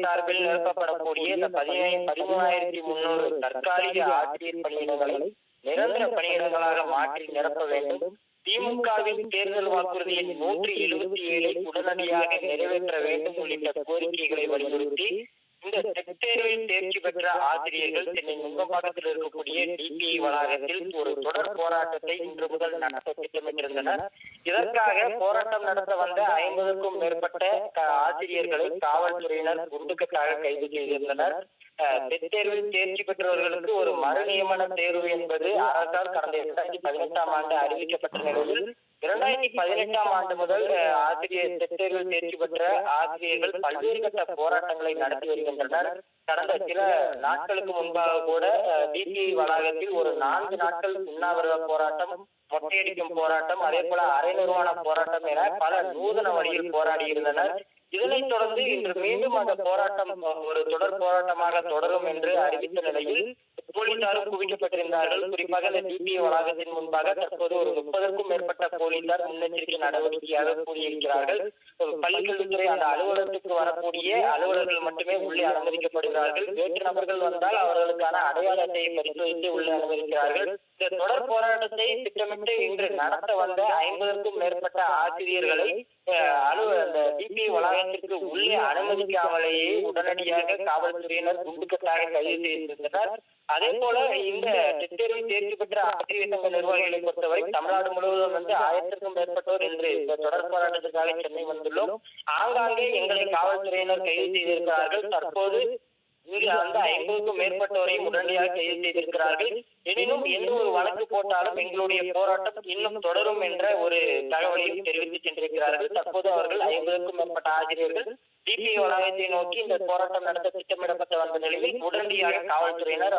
சார்பில் நிரப்பப்படக்கூடிய இந்த பதினை பதிமூணாயிரத்தி முன்னூறு தற்காலிக ஆசிரியர் பணியிடங்களை நிரந்தர பணியிடங்களாக மாற்றி நிரப்ப வேண்டும். திமுகவின் தேர்தல் வாக்குறுதியின் நூற்றி எழுபத்தி ஏழை உடனடியாக நிறைவேற்ற வேண்டும் உள்ளிட்ட கோரிக்கைகளை வலியுறுத்தி இந்த டெட் தேர்வில் தேர்ச்சி பெற்ற ஆசிரியர்கள் சென்னை முங்கம்பாக்கத்தில் இருக்கக்கூடிய டிபிஐ வளாகத்தில் ஒரு தொடர் போராட்டத்தை இன்று முதல் நடத்த திட்டமிட்டிருந்தனர். இதற்காக போராட்டம் நடத்த வந்த ஐம்பதுக்கும் மேற்பட்ட ஆசிரியர்களை காவல்துறையினர் குண்டுக்கட்டாக கைது செய்திருந்தனர். அஹ், தேர்ச்சி பெற்றவர்களுக்கு ஒரு மறுநியமன தேர்வு என்பது அரசால் கடந்த இரண்டாயிரத்தி பதினெட்டாம் ஆண்டு அறிவிக்கப்பட்ட நிலையில் இரண்டாயிரத்தி பதினெட்டாம் ஆண்டு முதல் ஆசிரியர் டெட் தேர்ச்சி பெற்ற ஆசிரியர்கள் பல்வேறு கட்ட போராட்டங்களை நடத்தி வருகின்றனர். கடந்த சில நாட்களுக்கு முன்பாக கூட டிபி வளாகத்தில் ஒரு நான்கு நாட்கள் உண்ணாவிரத போராட்டம் மொட்டையடிக்கும் போராட்டம் அதே போல அரை நிர்வாண போராட்டம் என பல நூதன வழியில் போராடி இருந்தனர். இதனைத் தொடர்ந்து இன்று மீண்டும் அந்த போராட்டம் ஒரு தொடர் போராட்டமாக தொடரும் என்று அறிவித்த நிலையில் போலீசாரும் குவிக்கப்பட்டிருந்தார்கள். குறிப்பாக இந்த டிபி வளாகத்தின் முன்பாக தற்போது ஒரு முப்பதற்கும் மேற்பட்ட போலீசார் முன்னெச்சரிக்கை நடவடிக்கையாக கூறியிருக்கிறார்கள் பள்ளிக்கல்வித்துறை அந்த அலுவலகத்துக்கு வரக்கூடிய அலுவலர்கள் மட்டுமே உள்ளே அனுமதிக்கப்படுகிறார்கள். வேற்று நபர்கள் வந்தால் அவர்களுக்கான அடையாள அட்டையை பரிசோதித்து உள்ளே அனுமதிக்கிறார்கள். இந்த தொடர் போராட்டத்தை திட்டமிட்டு இன்று நடத்த வந்த ஐம்பதற்கும் மேற்பட்ட ஆசிரியர்களை அலுவ அந்த டிபி வளாகத்திற்கு உள்ளே அனுமதிக்காமலேயே உடனடியாக காவல்துறையினர் குண்டுக்கட்டாக கைது செய்திருந்தனர். அதே போல இந்த டெட் தேர்வில் தேர்ச்சி பெற்ற ஆசிரியர் சங்க நிர்வாகிகளை பொறுத்தவரை தமிழ்நாடு முழுவதும் வந்து ஆயிரத்திற்கும் மேற்பட்டோர் இன்று இந்த தொடர் போராட்டத்திற்காக சென்னை வந்துள்ளோம். ஆங்காங்கே எங்களை காவல்துறையினர் கைது செய்திருக்கிறார்கள். தற்போது இங்கு அந்த ஐம்பதுக்கும் மேற்பட்டோரை உடனடியாக கைது செய்திருக்கிறார்கள். எனினும் எந்த ஒரு வழக்கு போட்டாலும் எங்களுடைய போராட்டம் இன்னும் தொடரும் என்ற ஒரு தகவலையும் தெரிவித்து சென்றிருக்கிறார்கள். தற்போது அவர்கள் ஐம்பதுக்கும் மேற்பட்ட ஆசிரியர்கள் டிபிஐ வளாகத்தை நோக்கி இந்த போராட்டம் நடத்த திட்டமிடப்பட்டு வந்த நிலையில் உடனடியாக காவல்துறையினர்